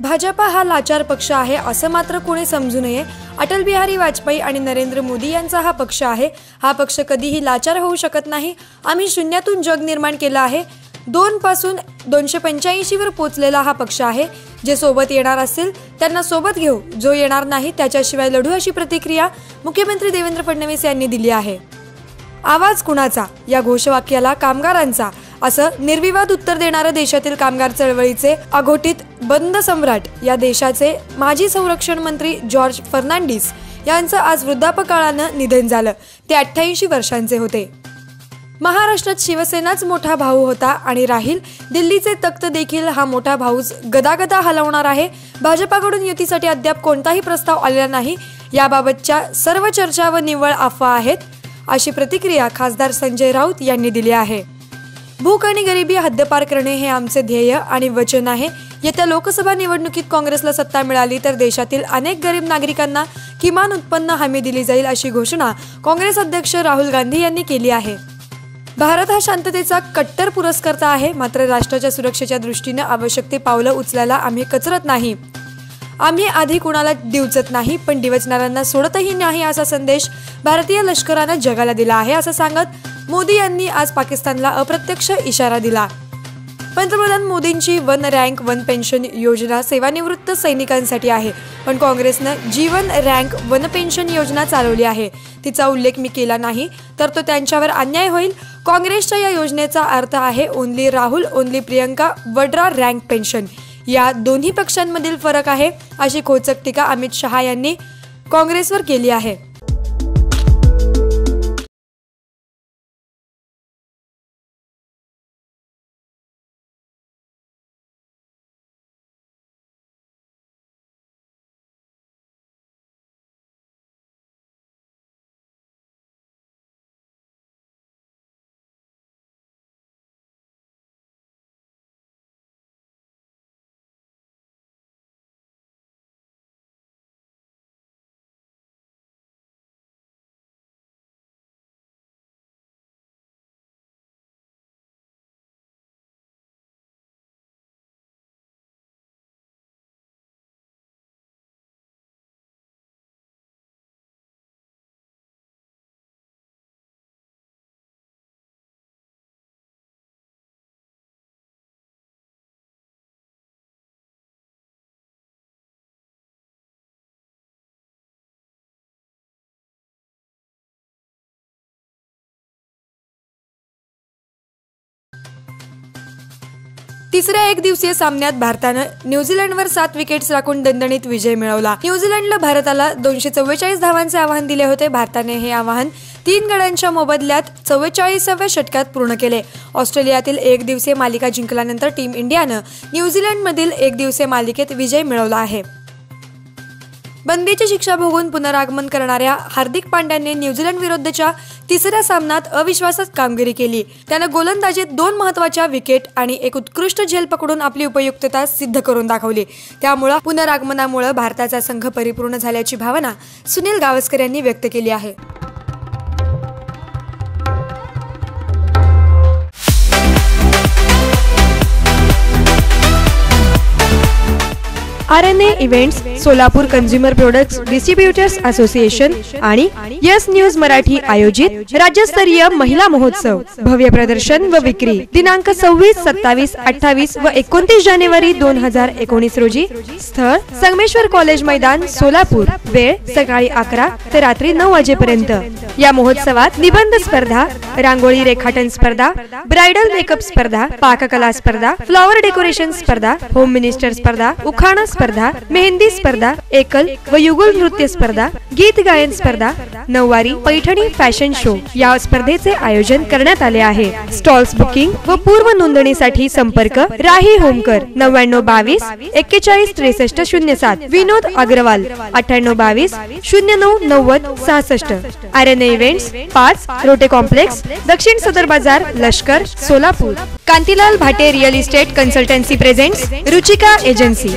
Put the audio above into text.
भाजपा हा लाचार पक्ष आहे असं मात्र कोणी समजू नये. अटल बिहारी वाजपेयी आणि नरेंद्र मोदी यांचा हा पक्ष आहे. हा पक्ष कधीही लाचार होऊ शकत नाही. आम्ही शून्यातून जग निर्माण केलं आहे. दोन पासून दोनशे पंच्याऐंशीवर पोचलेला हा पक्ष आहे. जे सोबत येणार असतील त्यांना सोबत घेऊ. जो येणार नाही त्याच्याशिवाय लढू अशी प्रतिक्रिया मुख्यमंत्री देवेंद्र फडणवीस यांनी दिली आहे. आवाज कुणाचा? या घोषवाक्याला कामगारांचा. असं निर्विवाद उत्तर देणारं देशातील कामगार चळवळीचे अघोटित बंद सम्राट या देशाचे माजी संरक्षण मंत्री जॉर्ज फर्नांडिस यांचं आज वृद्धापकाळानं निधन झालं. ते अठ्ठ्याऐंशी वर्षांचे होते. महाराष्ट्रात शिवसेनाच मोठा भाऊ होता आणि राहील दिल्लीचे तख्त देखील हा मोठा भाऊच गदागदा हलवणार आहे. भाजपाकडून युतीसाठी अद्याप कोणताही प्रस्ताव आलेला नाही. याबाबतच्या सर्व चर्चा व निव्वळ अफवा आहेत अशी प्रतिक्रिया खासदार संजय राऊत यांनी दिली आहे. भूक आणि गरिबी हद्दपार करणे हे आमचे ध्येय आणि वचन आहे. येत्या लोकसभा निवडणुकीत काँग्रेसला सत्ता मिळाली तर देशातील अनेक गरीब नागरिकांना किमान उत्पन्न हमी दिली जाईल अशी घोषणा काँग्रेस अध्यक्ष राहुल गांधी यांनी केली आहे. भारत हा शांततेचा कट्टर पुरस्कर्ता आहे मात्र राष्ट्राच्या सुरक्षेच्या दृष्टीने आवश्यक ते पावलं उचलायला आम्ही कचरत नाही. आम्ही आधी कुणाला दिवचत नाही पण डिवचणाऱ्यांना सोडतही नाही असा संदेश भारतीय लष्करानं जगाला दिला आहे असं सांगत मोदी यांनी आज पाकिस्तानला अप्रत्यक्ष इशारा दिला. पंतप्रधान मोदींची वन रँक वन पेन्शन योजना सेवानिवृत्त सैनिकांसाठी आहे. पण काँग्रेसनं जीवन रँक वन पेन्शन योजना चालवली आहे. तिचा उल्लेख मी केला नाही तर तो त्यांच्यावर अन्याय होईल. काँग्रेसच्या या योजनेचा अर्थ आहे only Rahul only Priyanka Vadra rank pension. या दोन्ही पक्षांमधील फरक आहे अशी खोचक टीका अमित शहा यांनी काँग्रेसवर केली आहे. तिसऱ्या एक दिवसीय सामन्यात भारतानं न्यूझीलंडवर सात विकेट्स राखून दणदणीत विजय मिळवला. न्यूझीलंडला भारताला दोनशे चव्वेचाळीस धावांचे आवाहन दिले होते. भारताने हे आवाहन तीन गड्यांच्या मोबदल्यात चव्वेचाळीसाव्या षटकात पूर्ण केले. ऑस्ट्रेलियातील एक दिवसीय मालिका जिंकल्यानंतर टीम इंडियानं न्यूझीलंडमधील एक दिवसीय मालिकेत विजय मिळवला आहे. बंदीची शिक्षा भोगून पुनरागमन करणाऱ्या हार्दिक पांड्याने न्यूझीलंड विरुद्धच्या तिसऱ्या सामन्यात अविश्वासात कामगिरी केली. त्यानं गोलंदाजीत दोन महत्त्वाच्या विकेट आणि एक उत्कृष्ट झेल पकडून आपली उपयुक्तता सिद्ध करून दाखवली. त्यामुळं पुनरागमनामुळे भारताचा संघ परिपूर्ण झाल्याची भावना सुनील गावस्कर यांनी व्यक्त केली आहे. R N A events Solapur consumer products distributors association आणि यस न्यूज मराठी आयोजित राज्यस्तरीय महिला महोत्सव. भव्य प्रदर्शन व विक्री. दिनांक सव्वीस सत्तावीस अठ्ठावीस व एकोणतीस जानेवारी दोन हजार एकोणीस रोजी स्थळ संगमेश्वर कॉलेज मैदान सोलापूर. वेळ सकाळी अकरा ते रात्री नऊ वाजेपर्यंत. या महोत्सवात निबंध स्पर्धा रांगोळी रेखाटन स्पर्धा ब्रायडल मेकअप स्पर्धा पाककला स्पर्धा फ्लॉवर डेकोरेशन स्पर्धा होम मिनिस्टर स्पर्धा उखाणा स्पर्धा स्पर्धा मेहंदी स्पर्धा एकल व युगल नृत्य स्पर्धा गीत गायन स्पर्धा नऊवारी पैठणी फॅशन शो या स्पर्धेचे आयोजन करण्यात आले आहे. स्टॉल्स बुकिंग व पूर्व नोंदणीसाठी संपर्क राही होमकर नव्याण्णव बावीस एक्केचाळीस त्रेसष्ट शून्य सात. विनोद अग्रवाल अठ्ठ्याण्णव बावीस शून्य नऊ नव्वद सहासष्ट. आर एन इव्हेंट्स पाच रोटे कॉम्प्लेक्स दक्षिण सदर बाजार लष्कर Solapur. Kantilal Bhate real estate consultancy presents Ruchika agency.